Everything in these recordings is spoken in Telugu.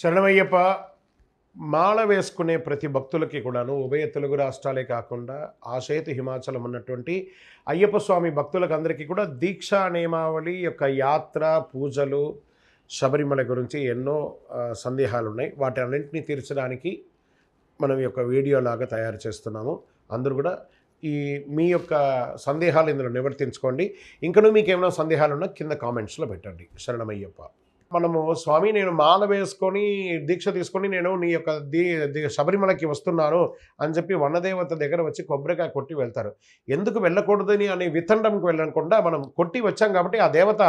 శరణమయ్యప్ప మాల వేసుకునే ప్రతి భక్తులకి కూడాను ఉభయ తెలుగు రాష్ట్రాలే కాకుండా ఆశయతు హిమాచలం ఉన్నటువంటి అయ్యప్ప స్వామి భక్తులకు అందరికీ కూడా దీక్షా నియమావళి యొక్క యాత్ర పూజలు శబరిమల గురించి ఎన్నో సందేహాలు ఉన్నాయి వాటి అన్నింటినీ తీర్చడానికి మనం ఈ యొక్క వీడియోలాగా తయారు చేస్తున్నాము. అందరూ కూడా ఈ మీ యొక్క సందేహాలు ఇందులో నివర్తించుకోండి. ఇంకనూ మీకు ఏమైనా సందేహాలు ఉన్నా కింద కామెంట్స్లో పెట్టండి. శరణమయ్యప్ప. మనము స్వామి నేను మాల వేసుకొని దీక్ష తీసుకొని నేను నీ యొక్క దీ శబరిమలకి వస్తున్నాను అని చెప్పి వనదేవత దగ్గర వచ్చి కొబ్బరికాయ కొట్టి వెళ్తారు. ఎందుకు వెళ్ళకూడదని అనే వితండంకి వెళ్ళకుండా మనం కొట్టి వచ్చాం కాబట్టి ఆ దేవత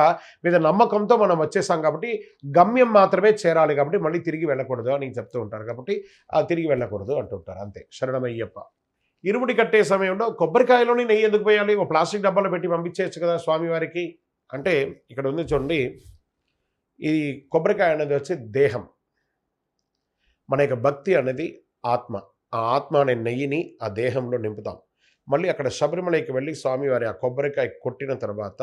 మీద నమ్మకంతో మనం వచ్చేసాం కాబట్టి గమ్యం మాత్రమే చేరాలి కాబట్టి మళ్ళీ తిరిగి వెళ్ళకూడదు అని చెప్తూ ఉంటారు కాబట్టి ఆ తిరిగి వెళ్ళకూడదు అంటుంటారు అంతే. శరణమయ్యప్ప. ఇరుముడి కట్టే సమయంలో కొబ్బరికాయలోని నెయ్యి ఎందుకు పోయాలి? ఒక ప్లాస్టిక్ డబ్బాలో పెట్టి పంపించేయచ్చు కదా స్వామివారికి. అంటే ఇక్కడ ఉంది చూడండి. ఈ కొబ్బరికాయ అనేది వచ్చి దేహం. మన యొక్క భక్తి అనేది ఆత్మ. ఆ ఆత్మ అనే నెయ్యిని ఆ దేహంలో నింపుతాం. మళ్ళీ అక్కడ శబరిమలకి వెళ్ళి స్వామివారి ఆ కొబ్బరికాయ కొట్టిన తర్వాత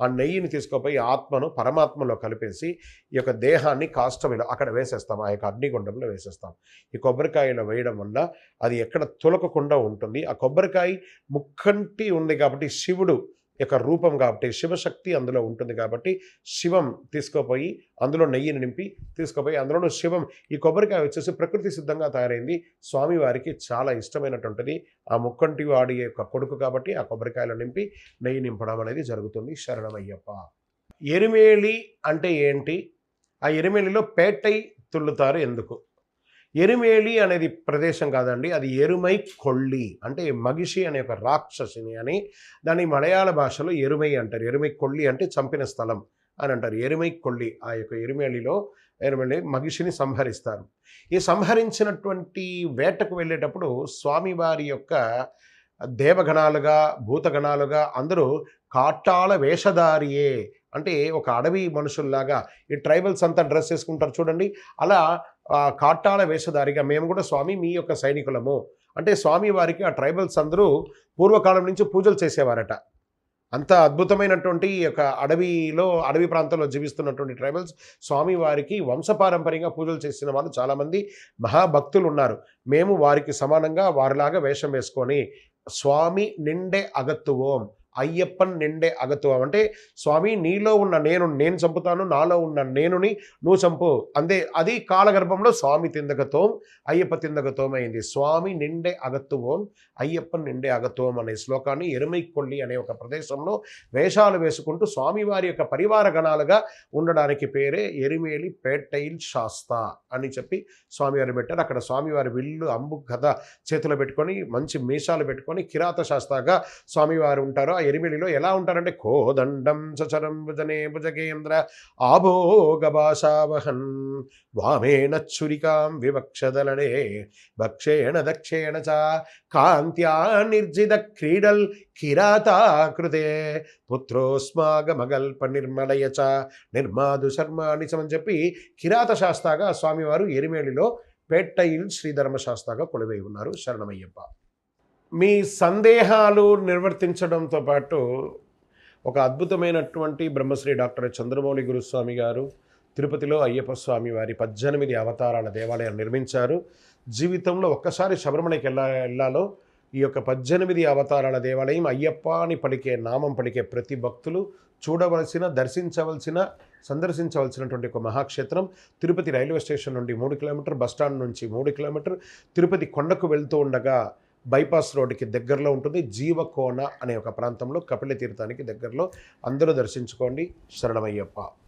ఆ నెయ్యిని తీసుకుపోయి ఆత్మను పరమాత్మలో కలిపేసి ఈ యొక్క దేహాన్ని కాష్టమిలో అక్కడ వేసేస్తాం. ఆ యొక్క అగ్నిగుండంలో వేసేస్తాం. ఈ కొబ్బరికాయలో వేయడం వల్ల అది ఎక్కడ తులకకుండా ఉంటుంది. ఆ కొబ్బరికాయ ముక్కంటి ఉంది కాబట్టి శివుడు యొక్క రూపం కాబట్టి శివశక్తి అందులో ఉంటుంది కాబట్టి శివం తీసుకుపోయి అందులో నెయ్యిని నింపి తీసుకుపోయి అందులోనూ శివం ఈ కొబ్బరికాయ వచ్చేసి ప్రకృతి సిద్ధంగా తయారైంది. స్వామివారికి చాలా ఇష్టమైనటువంటిది. ఆ ముక్కంటి వాడి యొక్క కొడుకు కాబట్టి ఆ కొబ్బరికాయలో నింపి నెయ్యి నింపడం అనేది జరుగుతుంది. శరణమయ్యప్ప. ఎరిమేలి అంటే ఏంటి? ఆ ఎరిమేలిలో పేటై తుల్లుతారు ఎందుకు? ఎరుమేళి అనేది ప్రదేశం కాదండి. అది ఎరుమై కొళ్ళి అంటే మగిషి అనే ఒక రాక్షసిని అని దాన్ని మలయాళ భాషలో ఎరుమై అంటారు. ఎరుమై కొళ్ళి అంటే చంపిన స్థలం అని అంటారు. ఎరుమై కొళ్ళి ఆ యొక్క ఎరుమేలిలో ఎరుమేలి మగిషిని సంహరిస్తారు. ఈ సంహరించినటువంటి వేటకు వెళ్ళేటప్పుడు స్వామివారి యొక్క దేవగణాలుగా భూతగణాలుగా అందరూ కాటాల వేషధారియే అంటే ఒక అడవి మనుషుల్లాగా ఈ ట్రైబల్స్ అంతా డ్రెస్ వేసుకుంటారు చూడండి. అలా కాటాల వేషధారిగా మేము కూడా స్వామి మీ యొక్క సైనికులము. అంటే స్వామి వారికి ఆ ట్రైబల్స్ అందరూ పూర్వకాలం నుంచి పూజలు చేసేవారట. అంత అద్భుతమైనటువంటి ఈ యొక్క అడవిలో అడవి ప్రాంతంలో జీవిస్తున్నటువంటి ట్రైబల్స్ స్వామి వారికి వంశపారంపర్యంగా పూజలు చేసిన వాళ్ళు చాలామంది మహాభక్తులు ఉన్నారు మేము వారికి సమానంగా వారిలాగా వేషం వేసుకొని స్వామి నిండే అగత్తువోం అయ్యప్పన్ నిండే అగత్వం అంటే స్వామి నీలో ఉన్న నేను నేను చంపుతాను నాలో ఉన్న నేనుని నువ్వు చంపు. అందే అది కాలగర్భంలో స్వామి తిందగతోం అయ్యప్ప తిందగతోం అయింది స్వామి నిండే అగత్వం అయ్యప్పన్ నిండే అగత్వం అనే శ్లోకాన్ని ఎరుమైకొల్లి అనే ఒక ప్రదేశంలో వేషాలు వేసుకుంటూ స్వామివారి యొక్క పరివార గణాలుగా ఉండడానికి పేరే ఎరిమేలి పేటైల్ శాస్త అని చెప్పి స్వామివారు పెట్టారు. అక్కడ స్వామివారి విల్లు అంబు కథ చేతిలో పెట్టుకొని మంచి మీసాలు పెట్టుకొని కిరాత శాస్తగా స్వామివారు ఉంటారు. ఆ ఎరిమిడిలో ఎలా ఉంటారంటే కోదండం సచరం భుజనే భుజగేంద్ర ఆభోగభాషావహన్ వామేణ చురికాం వివక్షదలనే భక్షేణ దక్షేణ చ కాంత్యా నిర్జిత క్రీడల్ కిరాతాకృతే పుత్రోస్మాగమగల్ప నిర్మలయ చ నిర్మాదు శర్మాని అని చెప్పి కిరాత శాస్త్రగా స్వామివారు ఎరిమేళిలో పేట్టయిల్ శ్రీధర్మశాస్త్రగా కొలువై ఉన్నారు శరణమయ్యప్ప. మీ సందేహాలు నిర్వర్తించడంతో పాటు ఒక అద్భుతమైనటువంటి బ్రహ్మశ్రీ డాక్టర్ చంద్రమౌళి గురుస్వామి గారు తిరుపతిలో అయ్యప్ప స్వామి వారి పద్దెనిమిది అవతారాల దేవాలయం నిర్మించారు. జీవితంలో ఒక్కసారి శబరిమలకి వెళ్ళా వెళ్ళాలో ఈ యొక్క పద్దెనిమిది అవతారాల దేవాలయం అయ్యప్ప అని పలికే నామం పలికే ప్రతి భక్తులు చూడవలసిన దర్శించవలసిన సందర్శించవలసినటువంటి ఒక మహాక్షేత్రం. తిరుపతి రైల్వే స్టేషన్ నుండి మూడు కిలోమీటర్ బస్టాండ్ నుంచి మూడు కిలోమీటర్. తిరుపతి కొండకు వెళ్తూ ఉండగా బైపాస్ రోడ్డుకి దగ్గరలో ఉంటుంది. జీవకోన అనే ఒక ప్రాంతంలో కపిల తీర్థానికి దగ్గరలో అందరూ దర్శించుకోండి. శరణమయ్యప్ప.